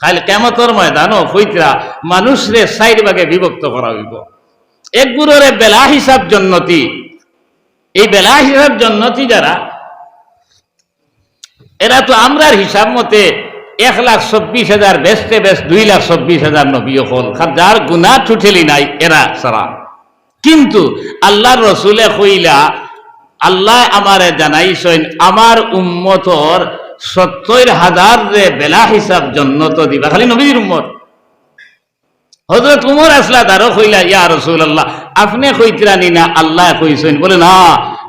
খালি কেমতর ময়দানও কইতরা মানুষরে সাইড ভাগে বিভক্ত করা হইব। এক গুরুরে বেলা হিসাব জন্নতি। এই বেলা হিসাব জন্নতি যারা, এরা তো আমরার হিসাব মতে এক লাখ চব্বিশ হাজার বেসতে বেশ দুই লাখ চব্বিশ হাজার নবী হল। যার গুণা ছুটেলি নাই, এরা সারা কিন্তু আল্লাহর রসুলে কইলা, আল্লাহ আমারে জানাইছেন, আমার উম্মতর সত্তর হাজার রে বেলা হিসাব জন্নত দিবা, খালি নবীর উম্মত। হজরত উমর আসলা তারও কইলা ইয়া রসুল আল্লাহ আপনি কইতরানি না আল্লাহ কইছেন? বলে, না,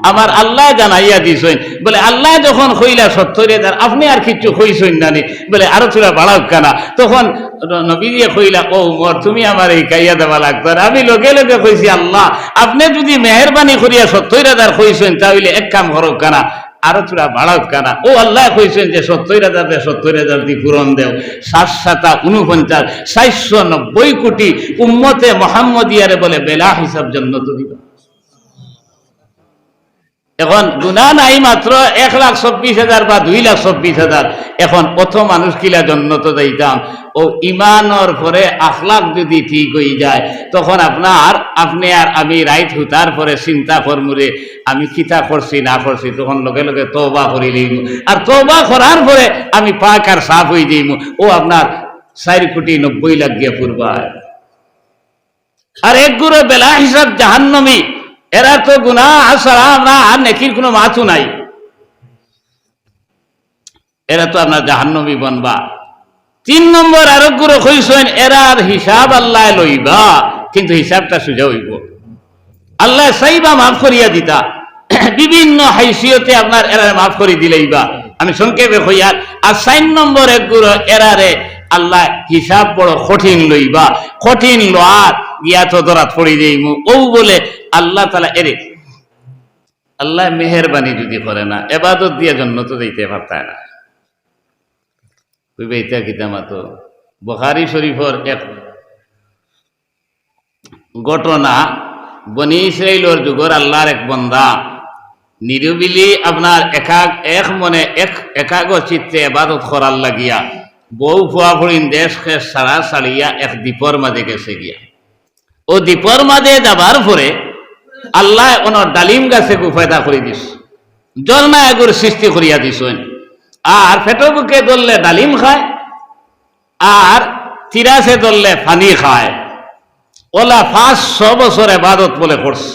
আমার আল্লাহ জানাইয়া দিছেন। বলে, আল্লাহ যখন কইলা সত্তর হাজার, আপনি আর কইছেন না নি। বলে, আরও বাড়াও কেনা। তখন নবী দিয়ে কইলা, ও উমর, তুমি আমার এই কাইয়া দেওয়া লাগতো আমি লগে লগে কইছি, আল্লাহ, আপনি যদি মেহরবানি করিয়া সত্তর হাজার কইছেন, তাহলে এক কাম করো কেনা। আরও চূড়া বাড়াও কারা ও আল্লাহ কইছেন যে সত্তর হাজার সত্তর হাজার দি পূরণ দেও। সাত সাতা উনপঞ্চাশ সাতশো নব্বই কোটি উম্মতে মোহাম্মদিয়ারে বলে বেলা হিসাব জন্য তো দিবা। এখন গুণা নাই মাত্র এক লাখ চব্বিশ হাজার বা দুই লাখ চব্বিশ হাজার। এখন কত মানুষ কিলা জন্য তো দিতাম ও ইমানর পরে আখলাখ যদি ঠিক হয়ে যায়, তখন আপনার আপনি আর আমি রাইট হুতার পরে চিন্তা করমুরে আমি কিতা করছি না করছি তখন লগে লগে তৌবা করি দিম। আর তৌবা করার পরে আমি পাক আর সাফ হয়ে দিম। ও আপনার চার কোটি নব্বই লাখ গিয়ে পূর্বায় আর এক গুরু বেলা হিসাব জাহান্নমী এরা তো গুণা ছাড়া আমরা আর নেকির কোনো মাছও নাই। এরা তো আপনার জাহান্নবী বনবা। তিন নম্বর আরোগ্য কইছেন এরার হিসাব আল্লাহ লইবা, কিন্তু হিসাবটা সোজা হইব। আল্লাহ সাইবা মাফ করিয়া দিতা। বিভিন্ন হাইসিয়তে আপনার এরারে মাফ করে দিলেইবা। আমি সংক্ষেপে হইয়ার আর সাইন নম্বর এক গুরু এরারে আল্লাহ হিসাব বড় কঠিন লইবা। কঠিন লোয়ার গিয়া তো দরাত পড়ি যাইমু ও বলে আল্লাহ তালা এরে। আল্লাহ মেহরবানি যদি করে না, এবাদত দিয়ে জন্য তো দিতে পারতায় না। কইবে, ইতা কিতা মাতো বখারি শরীফর এক ঘটনা বনি ইসরাইলর যুগর আল্লাহর এক বন্দা নিরবিলি আপনার একাগ এক মনে এক একাগ চিত্তে এবাদত করার লাগিয়া বউ ফুয়া ফুড়িন দেশ খেস সারা সারিয়া এক দ্বীপর মাঝে গেছে গিয়া। ও দ্বীপর মাঝে যাবার পরে আল্লাহ ওনার ডালিম গাছে গুফায়দা করে দিস। জলনা এগুর সৃষ্টি করিয়া দিছেন আর ফেটো বুকে ধরলে ডালিম খায়, আর তিরাসে ধরলে ফানি খায়। ওলা পাঁচশো বছর এবাদত বলে করছে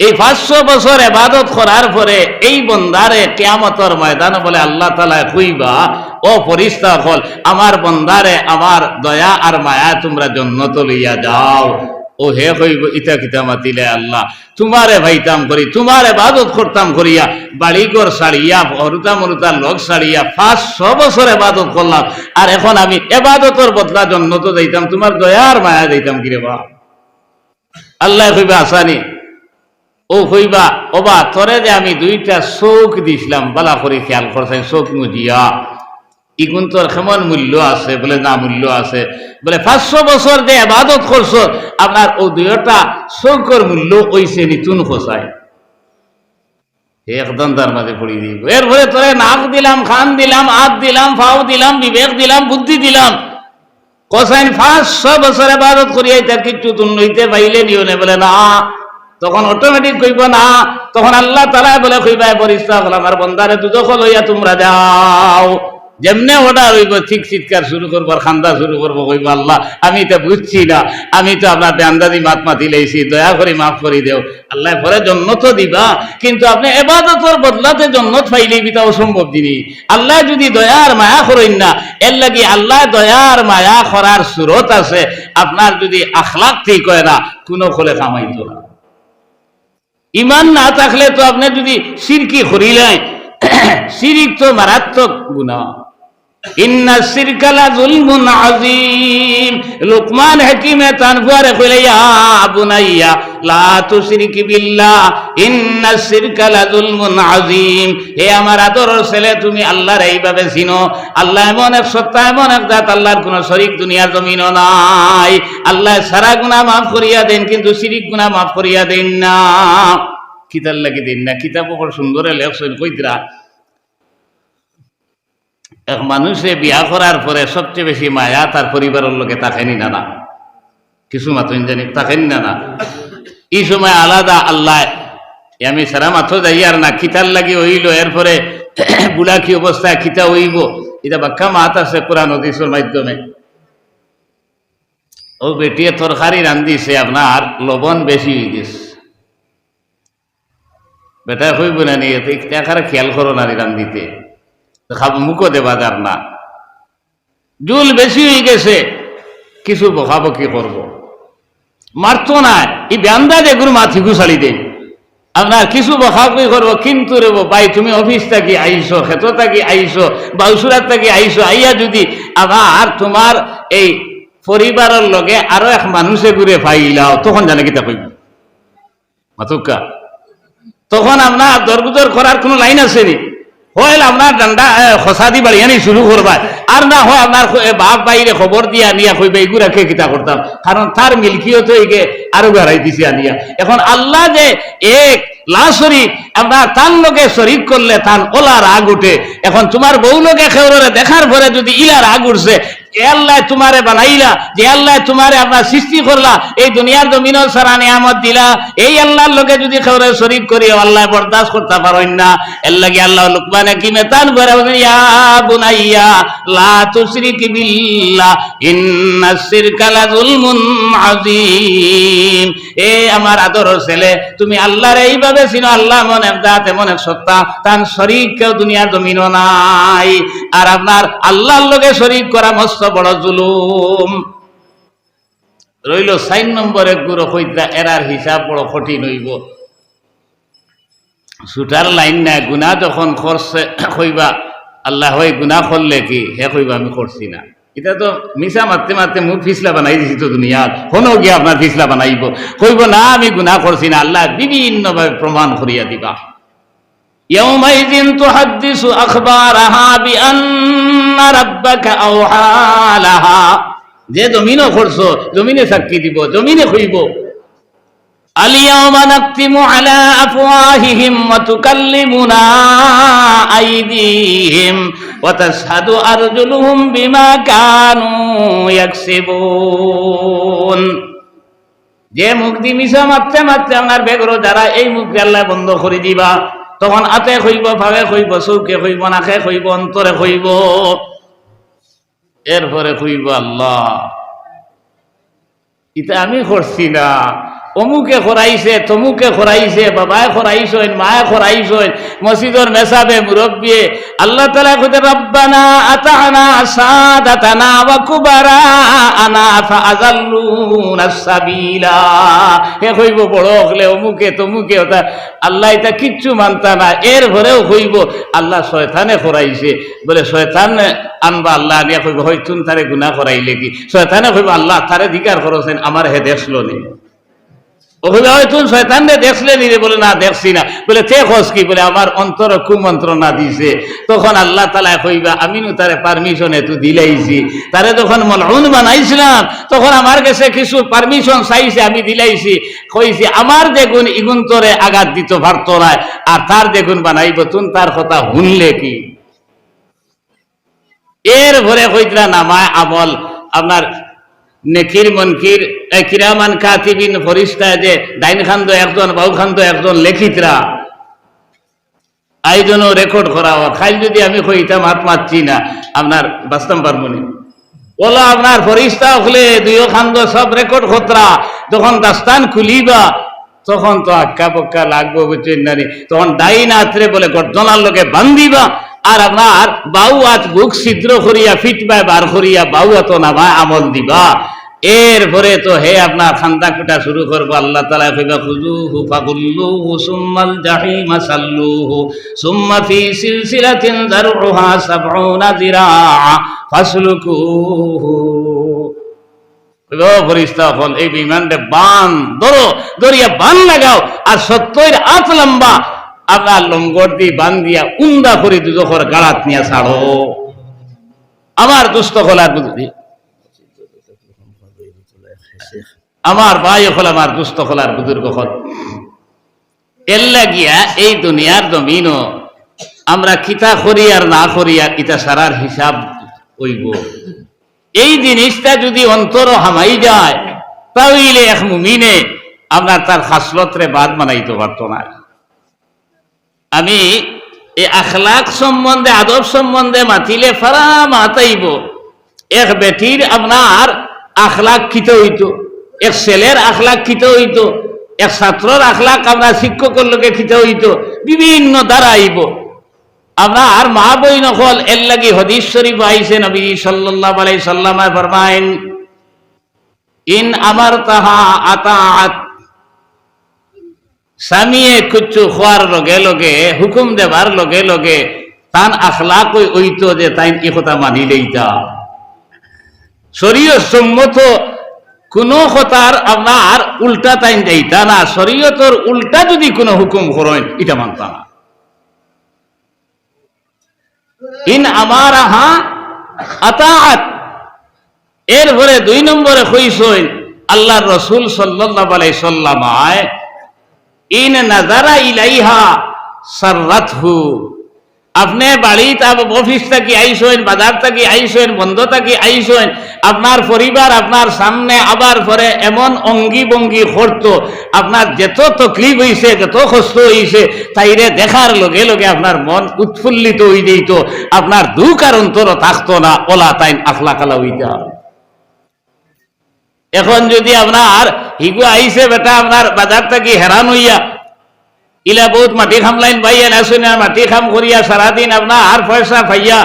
এই পাঁচশো বছর এবাদত করার পরে এই বন্দারে কেয়ামতর ময়দান বলে আল্লাহ তালা কইবা, ও ফরিস্তা হল, আমার বন্দারে আমার দয়া আর মায়া তোমরা জন্নত লইয়া যাও। ও হে হইব ইতা কিতা মাতিলে আল্লাহ। তোমারে ভাইতাম করি, তোমার বাদত করতাম করিয়া, বাড়িঘর সারিয়া হরুতা মরুতা লোক সারিয়া পাঁচশো বছর এবাদত করলাম। আর এখন আমি এবাদতর বদলা জন্নত দিতাম, তোমার দয়ার মায়া দিতাম কিরে বা আল্লাহ কইবা আসানি ও হইবা ওবা তরে যে আমি দুইটা চোখ দিছিলাম, বালা করে খেয়াল করছেন চোখ মুজিয়া। ইগুন তোর কেমন মূল্য আছে, বলে না মূল্য আছে। বলে, পাঁচশো বছর যে আবাদত করছ, আপনার ও দুইটা চৌকর মূল্য ওইসে নিতুন খোসায় একদম তার মাঝে পড়ি দিব। এরপরে তোরে নাক দিলাম, খান দিলাম, হাত দিলাম ফাও দিলাম, বিবেক দিলাম, বুদ্ধি দিলাম। কসাইন পাঁচশো বছর আবাদত করিয়াই তার কিছু তুন নইতে পাইলে নিও নে, বলে, না। তখন অটোমেটিক কইব, না। তখন আল্লাহ তালা বলে কইবা পরিষ্কার আমার বন্দারে দুদখ লইয়া তোমরা যাও। যেমনে অর্ডার হইব ঠিক চিৎকার শুরু করব খান্দা শুরু করব, কইব, আল্লাহ, আমি তো বুঝছি না। আমি তো আপনার আন্দাজি মাত মাতি দয়া করে মাফ করে দেও। আল্লাহ পরে জন্নত দিবা, কিন্তু আপনি এবাদতর বদলাতে জন্নত পাইলেই বিতা অসম্ভব জিনিস। আল্লাহ যদি দয়ার মায়া করেন না, এর লাগি আল্লাহ দয়ার মায়া করার সুরত আছে, আপনার যদি আখলাক ঠিক হয় না, কোনো খোলে কামাইতো না। ইমান না থাকলে তো আপনি যদি সিরকি করিলেন সিরিক তো মারাত্মক গুণা ইন্না সিরকালা জুলমুন আজিম আল্লাহর আল্লাহ এমন এক সত্তা, এমন এক জাত, আল্লাহর কোনো শরীক দুনিয়ার নাই। আল্লাহ সারা গুনাহ মাফ করিয়া দেন, কিন্তু শিরিক গুনাহ মাফ করিয়া দেন না। কিতার লাগি দিন না। কিতাব সুন্দর লেখছেন কইতরা। এক মানুষে বিয়া করার পরে সবচেয়ে বেশি মায়া তার পরিবারের লোকে তাকেনি না না। কিছু মাতুন জানি তাকেনি না না। এই সময় আলাদা আল্লাহ। আমি সারা মাথো যাই আর না খিতার লাগি হইল, এরপরে বুড়া কি অবস্থায় খিতা হইব? এটা বাক্কা মাত আছে কোরআন, হদিসের মাধ্যমে। ও বেটিয়ে তরকারি রান্ধিছে, আপনার লবণ বেশি হয়ে গেছে। বেটা হইব না নিয়ে খেয়াল করো না রান্ধিতে। খাব মুখও দেবা যার না। জুল বেশি হয়ে গেছে, কিছু বকাবকি করব? মারতো না, এই ব্যান্দা যেগুলো মাথি গুছালি দেন আপনার কিছু বকাবকি করব? কিন্তু রে ভাই, তুমি অফিস থাকি আইসো ক্ষেত থাকি আইসো, বাউসুরাত থাকি আইসো, আইয়া যদি আবার তোমার এই পরিবারের লগে আরও এক মানুষে ঘুরে ফাইলাও, তখন জানে কিতা কইব? মাতুকা তখন আপনার দরগুদর করার কোনো লাইন আছে হয় আপনার ডান্ডা খসাদি বাড়িয়ানি শুরু করবার আর না হয় আপনার বাপ বাইরে খবর দিয়ে আনিয়া কইবে এগুলা কে কিতা করতাম? কারণ তার মিল্কিও তো এগে আরও বেড়াই দিছি আনিয়া। এখন আল্লাহ যে এক লা শরীফ আপনার তার লোকে শরিক করলে তার ওলা রাগ উঠে। এখন তোমার বউ লোকে খেউরে দেখার পরে যদি ইলা উঠছে আল্লাহ তোমারে বানাইলা, যে আল্লাহ তোমারে আপনার সৃষ্টি করলা, এই দুনিয়ার জমিন সারা নিয়ামত দিলা, এই আল্লাহর লোকে যদি খেউরে শরিক করি, আল্লাহ করতে না। আল্লাহ লুকমানে কি মেতান ইয়া বুনাইয়া, লা তুশরিক ইন্না আযীম। এ আমার আদর ছেলে, তুমি আল্লাহর এইভাবে চিনো আল্লাহ মনে দাঁত এমন এক সত্তা, তার শরীর কেউ দুনিয়ার জমিন নাই। আর আপনার আল্লাহর লোকে শরীর করা মস্ত বড় জুলুম। রইল সাইন নম্বরে গুরু হইতা এরার হিসাব বড় কঠিন হইব। সুটার লাইন নাই গুণা যখন করছে, কইবা, আল্লাহ হয় গুণা করলে কি? হে কইবা, আমি করছি না। এটা তো মিশা মারতে মারতে মুখ ফিসলা বানাই দিছি তো দুনিয়ার কোনো গিয়ে আপনার ফিসলা বানাইব কইব না আমি গুণা করছি না আল্লাহ বিভিন্নভাবে প্রমাণ করিয়া দিবা يومئذ تحدث أخبارها بأن ربك أوحى لها যে জমিনও করছো জমিনে সাক্ষী দিব জমিনে হইব اليوم نختم على أفواههم وتكلمنا أيديهم وتشهد أرجلهم بما كانوا يكسبون যে মুখ দি মিশা মারতে মারতে আমার বেগর যারা এই মুখ দিয়ে আল্লাহ বন্ধ করে দিবা তখন আতে হইব ভাবে হইব চৌকে হইব নাকে হইব অন্তরে হইব এরপরে হইব আল্লাহ এটা আমি করছি না অমুকে খরাইছে তমুকে খরাইছে বাবায় খরাইছেন মায়ে খরাইছেন মসজিদর মেসাবে মুরব্বিয়ে আল্লাহ তালা খুদে রব্বানা আতানা সাদাতানা ওয়া কুবারা আনা ফাআযাল্লুনা সাবিলা। হে কইব, বড় হলে অমুকে, তমুকে, ওটা আল্লাহ এটা কিচ্ছু মানতা না, এর ভরেও কইব, আল্লাহ শয়তানে খরাইছে। বলে, শয়তান আনবা আল্লাহ নিয়ে কইব, হয়তুন তারে গুনাহ করাইলে কি? শয়তানে কইব, আল্লাহ তারে ধিকার করছেন, আমার হে দেখল নি শয়তান রে দেখলে বলে, না, দেখছি না। বলে, তে খোঁজ কি? বলে, আমার অন্তর কুমন্ত্রণা দিছে। তখন আল্লাহ তালা কইবা, আমিনু তারে পারমিশন দিলাইছি। তারে যখন বানাইছিলাম, তখন আমার কাছে কিছু পারমিশন চাইছে, আমি দিলাইছি। কইছি, আমার দেখুন ইগুন তোরে আঘাত দিত পারত না, আর তার দেখুন বানাইব, তুন তার কথা শুনলে কি? এর ভরে কইতরা, নামায় আমল, আপনার নেকির মনকির, এ কিরামান কাতিবিন ফরিস্তা যে ডাইন খান্দ একজন, বাউ খান্দ একজন লেখিতরা। আয়োজনও রেকর্ড করা হয় খাইল যদি আমি কইতাম হাত মারছি না। আপনার বাস্তব পারমনি ওলা আপনার ফরিস্তা হলে দুইও খান্দ সব রেকর্ড খতরা। যখন দাস্তান খুলিবা, তখন তো আক্কা পক্কা লাগবো বুঝছেন তখন ডাইন আত্রে বলে গর্জনার লোকে বান্দিবা আর আপনার বাউ আত বুক ছিদ্র করিয়া ফিটবা বার করিয়া বাউ এত নামা আমল দিবা। এরপরে তো হে আপনার খান্দা কুটা শুরু করব, আল্লাহ তালা জাহিমা এই বিমানটা বান, ধরো দরিয়া বান লাগাও, আর সত্তর আট লম্বা আপনার লঙ্গর দিয়ে বান দিয়া উন্দা করে দুজখর গাড়াত নিয়ে ছাড়ো। আমার দুস্থ খোলার বুদ্ধি আমার ভাই হল আমার দুস্থ খোলার বুজুর্গ হল। এল্লা গিয়া এই দুনিয়ার জমিনও আমরা কিতা করি আর না করি আর ইটা সারার হিসাব হইব। এই জিনিসটা যদি অন্তর হামাই যায় তাহলে এক মুমিনে আপনার তার খাসলতরে বাদ মানাইতে পারত না। আমি এই আখলাক সম্বন্ধে, আদব সম্বন্ধে মাতিলে ফারা মাতাইব। এক বেটির আপনার আখলাক খিতে হইতো? এক ছেলের আখলাক খিতে হইতো, এক ছাত্রর আখলাক আপনার শিক্ষকের লোকে খিতে হইতো, বিভিন্ন দ্বারা আইব। আপনার মা বই নকল এর লাগি হদিস শরীফ আইসে নবী সাল্লাহ আলাই সাল্লামা ফরমাইন ইন আমার তাহা আতাআত, স্বামীয়ে কুচ্ছু খোয়ার লগে লগে, হুকুম দেবার লগে লগে, তান আখলাক ওই ওইতো যে তাই কি কথা মানি লইতা শরীয় সম্মত কোন কথার আপনার উল্টা তাইন যাইতা না, শরীয়তর উল্টা যদি কোনো হুকুম করেন, এটা মানতা না। ইন আমার আহা আতাআত। এরপরে দুই নম্বরে কইসইন আল্লাহ রসুল সাল্লাহ আলাই সাল্লামায় ইন নাজারা ইলাইহা সাররাতহু। আপনি বাড়িতে অফিস থেকে আইসেন বাজার থেকে আইসেন বন্ধ থেকে আইসেন আপনার পরিবার, আপনার সামনে আবার পরে এমন অঙ্গি ভঙ্গি করতো আপনার যত তকলিফ হইছে, যত কষ্ট হইছে, তাইরে দেখার লগে লগে আপনার মন উৎফুল্লিত হয়ে যেত আপনার দুঃখ আর অন্তর থাকতো না, ওলা তাইন আখলা কালা হইতে হবে এখন যদি আপনার, হিগু আইসে বেটা, আপনার বাজার থাকি হেরান হইয়া ইলা বহুত মাটি খামলাইন পাইয়া না শুনে মাটি খাম করিয়া সারাদিন আপনার আর পয়সা পাইয়া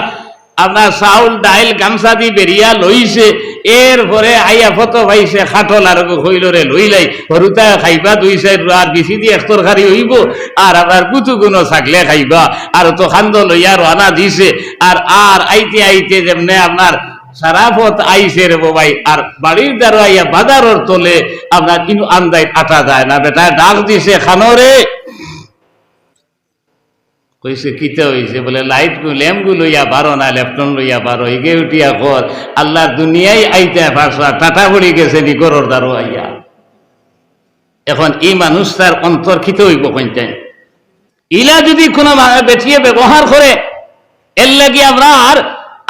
আপনার চাউল ডাইল গামছা দি বেরিয়া লইছে। এরপরে আইয়া ফটো পাইছে, খাটল আর হইলরে লইলাই হরুতা খাইবা দুই সাইড আর বেশি দিয়ে এক তরকারি হইব। আর আপনার কুতু গুনো থাকলে খাইবা। আর তো খান্দ লইয়া রানা দিছে। আর আর আইতে আইতে যেমনে আপনার সারাফত আইসে রে বাবাই। আর বাড়ির দ্বারা আইয়া বাজারের তোলে আপনার কিন্তু আন্দাই আটা যায় না। বেটা ডাক দিছে খানরে কইছে কিতে হইছে? বলে, লাইট গু, ল্যাম্প গু লইয়া বারো, না ল্যাপটন লইয়া বারো। এগে উঠিয়া কর আল্লাহ দুনিয়ায় আইতে ফাঁসা টাটা পড়ি গেছে নি গরর দ্বারো আইয়া। এখন এই মানুষ তার অন্তর খিতে হইব কইতেন ইলা যদি কোনো বেটিয়ে ব্যবহার করে, এর লাগি আপনার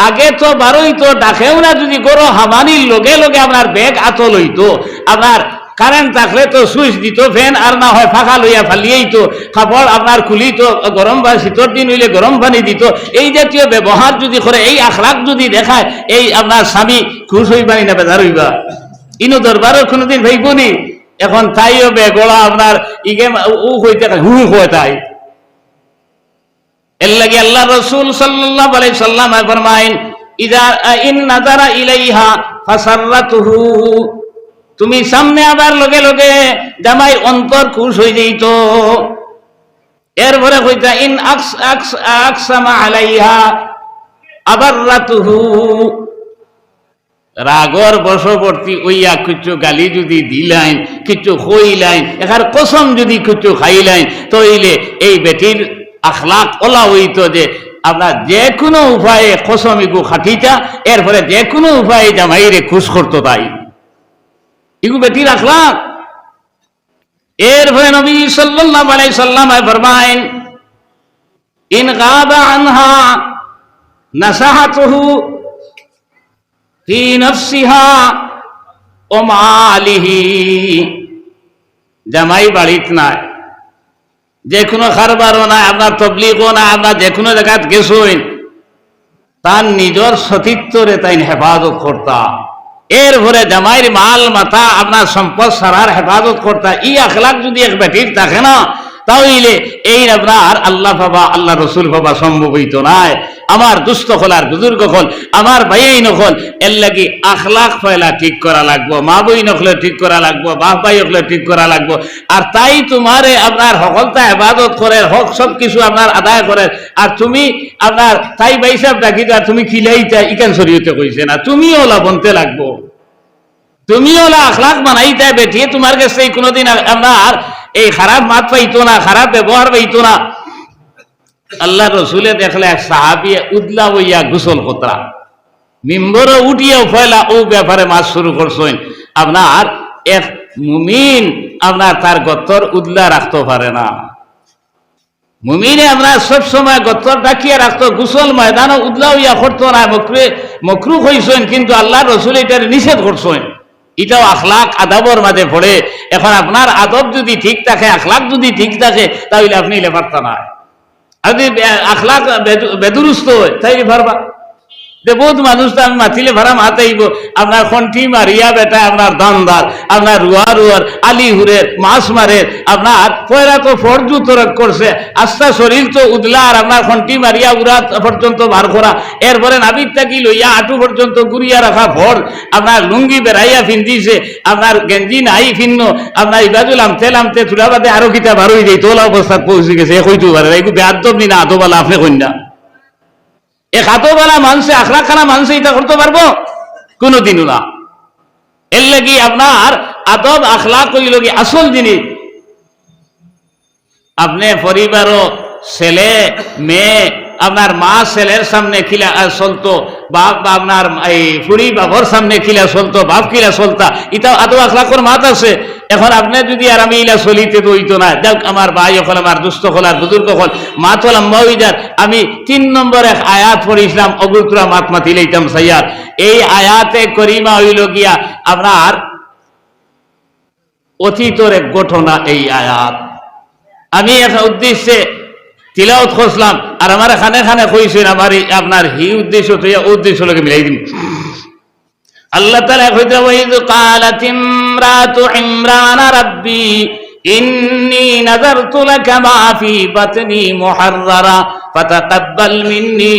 আগে তো বারোই তো ডাকেও না যদি গরো হামানির লগে লগে আপনার ব্যাগ আতল হইতো। আপনার কারেন্ট থাকলে তো সুইচ দিত, ফ্যান আর না হয় ফাঁকা লইয়া ফালিয়েই তো। কাপড় আপনার খুলি তো, গরম বা শীতর দিন হইলে গরম পানি দিত। এই জাতীয় ব্যবহার যদি করে, এই আখলাক যদি দেখায়, এই আপনার স্বামী খুশ হইবানি না বেজার হইবা? ইনো দরবারও কোনোদিন ভাইব ভাইবনি এখন তাইও বেগড়া আপনার ইগে উ হইতে হু হয়ে তাই। এর লাগি আল্লাহ রসুল সাল্লাল্লাহু আলাইহি সাল্লাম ফরমাইন, ইদা ইন নাজারা ইলাইহা ফাসাররাতুহু তুমি সামনে আবার লগে লগে জামাই অন্তর খুশ হয়ে যাইত এরপরে কইতা, ইন আলাইহা আবার রাতুহু রাগর বশবর্তী ওইয়া কিছু গালি যদি দিলাইন, কিছু হইলাইন এখার কসম যদি কিছু খাইলাইন, তইলে এই বেটির আখলাক ওলা হইত যে আপনার যে কোনো উপায়ে কসমিগু খাটিটা এরপরে যে কোনো উপায়ে জামাইরে খুশ করতো তাই। ইগু বেটির আখলাক এরপরে নবী সাল্লাল্লাহু আলাইহি সাল্লাম ফরমায়েন, ইন গাবা আনহা নাসাহাতুহু ফি নফসিহা ও মালিহি। জামাই বাড়িত নাই। যে কোনো খারবারও নাই, আপনার তবলিগও না আপনার যে কোনো জায়গাত গেছইন। তার নিজের সতীত্বরে তাই হেফাজত করতা। এর ভরে জামাইর মাল, মাথা, আপনার সম্পদ সারার হেফাজত করতা, ই আখলাক যদি এক বেটির থাকে না, তাহলে এই আপনার আল্লাহ বাবা, আল্লাহ রসুল বাবা সম্ভব হইতো নাই। আমার দুস্থ হল আর বুজুর্গ হল আমার ভাইয়াই নকল এর লাগি আখলাক ফয়লা ঠিক করা লাগবো, মা বই নকলে ঠিক করা লাগবো, বাপ ভাই হকলে ঠিক করা লাগবো। আর তাই তোমারে আপনার সকলতা এবাদত করে, হক সব কিছু আপনার আদায় করে। আর তুমি আপনার তাই ডাকি আর তুমি খিলাইতা, ইকান শরীয়তে কইছে না, তুমিও ওলা বনতে লাগবো। তুমি ওলা আখলাক বানাইতে, বেঠিয়ে তোমার কাছে কোনোদিন আপনার এই খারাপ মাত পাইতো না, খারাপ ব্যবহার পাইতো না। আল্লাহ রসুলে দেখলে এক সাহাবিয়ে উদলা হইয়া গুসল কোতরা। মিম্বরে উঠিয়া ফয়লা ও ব্যাপারে মাছ শুরু করছেন। আপনার এক মুমিন আপনার তার গত্তর উদলা রাখতে পারে না। মুমিনে আমরা সব সময় গত্তর ডাকিয়ে রাখতো, গুসল ময়দানও উদলাও ইয়া করতো না, মকরে মকরু হইছেন, কিন্তু আল্লাহ রসুল এটার নিষেধ করছেন। এটাও আখলাক আদাবর মাঝে পড়ে। এখন আপনার আদব যদি ঠিক থাকে, আখলাক যদি ঠিক থাকে, তাহলে আপনি এলে পারতেন না আর যদি বে- আখলাক বেদু- বেদুরুস্ত হয় তাইলে পারবা যে বহুত মানুষ আমি মাতিলে ভাড়া মাতাইব আপনার খন্টি মারিয়া বেটা, আপনার দানদার আপনার রুয়া রুয়ার আলি হুরের মাছ মারের আপনার পয়রা তো ফরজু তরক করছে আস্তা শরীর তো উদলা আর আপনার খন্টি মারিয়া উড়া পর্যন্ত বার করা এরপরে নাবিক থাকি লইয়া আটু পর্যন্ত গুড়িয়া রাখা ভর আপনার লুঙ্গি বেড়াইয়া ফিন্দিছে, আপনার গেঞ্জি নাই ফিন্ন, আপনার ইবাজুল আমতে আমতে চুলা বাদে আরও কিতা বার হয়ে তোলা অবস্থাত পৌঁছে গেছে এ কইতে পারে বেআদব না আদবালা আপনি কন্যা এক হাতওয়ালা মানুষে আখড়া খানা মানুষে এটা করতে পারব? কোনোদিনও না। এর লাগি আপনার আদব আখলা কইল কি আসল জিনিস। আপনি পরিবারও ছেলে মেয়ে আপনার মা ছেলের সামনে আহ, চলতো বাপ বা আপনার এই ফুড়ি বাবর সামনে কিলা চলতো বাপ কিলা চলতা এটা আদব আখলাকর মাত আছে। এখন আপনি যদি আর আমি ইলা চলিতে তো হইতো না, যাক, আমার ভাই হল, আমার দুস্থ হল, আর বুজুর্গ হল, মাত হলাম মহিদার আমি তিন নম্বর এক আয়াত পড়িছিলাম অগুতরা মাত মাতি লইতাম সাইয়ার এই আয়াতে করিমা হইল গিয়া আপনার অতীতর এক ঘটনা এই আয়াত। আমি একটা উদ্দেশ্যে তিলাওত খসলাম আর আমার খানে খানে কইছেন, আমার আপনার হি উদ্দেশ্য উদ্দেশ্য লোকে মিলাই দিন আল্লাহ তালা হইতে ওয়াইদ কালাত ইমরাতু ইমরান রাব্বি, ইন্নি নাযারতু লাকা মা ফি বাতনি মুহাররারা, ফাতাকাব্বাল মিন্নি,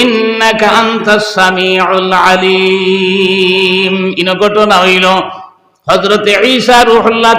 ইন্নাকা আনতাস সামিউল আলিম। ইন ঘটনা হইল হযরত ঈসা রূহুল্লাহ